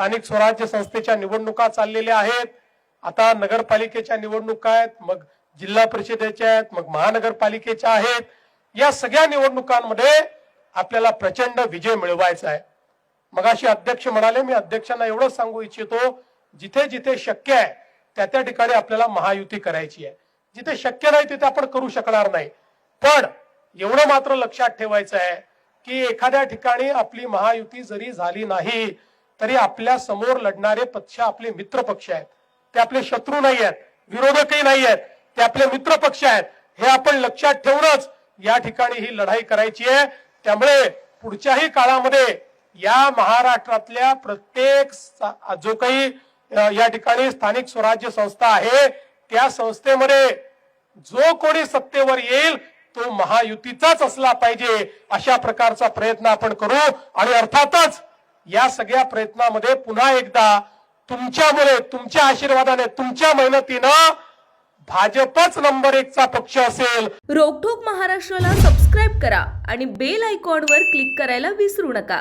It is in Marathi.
स्थानिक स्वराज्य संस्थेच्या निवडणुका चाललेल्या आहेत. आता नगरपालिकेच्या निवडणुका आहेत मग जिल्हा परिषदेच्या आहेत मग महानगरपालिकेच्या आहेत. या सगळ्या निवडणुकांमध्ये आपल्याला प्रचंड विजय मिळवायचा आहे. मगाशी अध्यक्ष म्हणाले मी अध्यक्षांना एवढं सांगू इच्छितो जिथे जिथे शक्य आहे त्या त्या ठिकाणी आपल्याला महायुती करायची आहे. जिथे शक्य नाही तिथे आपण करू शकणार नाही. पण एवढं मात्र लक्षात ठेवायचं आहे की एखाद्या ठिकाणी आपली महायुती जरी झाली नाही तरी आपल्यासमोर लढणारे पक्ष आपले मित्र पक्ष आहेत. ते आपले शत्रू नाही आहेत विरोधकही नाही आहेत ते आपले मित्र पक्ष आहेत. हे आपण लक्षात ठेवूनच या ठिकाणी ही लढाई करायची आहे. त्यामुळे पुढच्याही काळामध्ये या महाराष्ट्रातल्या प्रत्येक जो काही या ठिकाणी स्थानिक स्वराज्य संस्था आहे त्या संस्थेमध्ये जो कोणी सत्तेवर येईल तो महायुतीचाच असला पाहिजे अशा प्रकारचा प्रयत्न आपण करू. आणि अर्थातच या सगळ्या प्रयत्नामध्ये पुन्हा एकदा तुमच्यामुळे तुमच्या आशीर्वादाने तुमच्या मेहनतीनं भाजपच नंबर एकचा पक्ष असेल. रोकठोक महाराष्ट्राला सबस्क्राईब करा आणि बेल आयकॉनवर क्लिक करायला विसरू नका.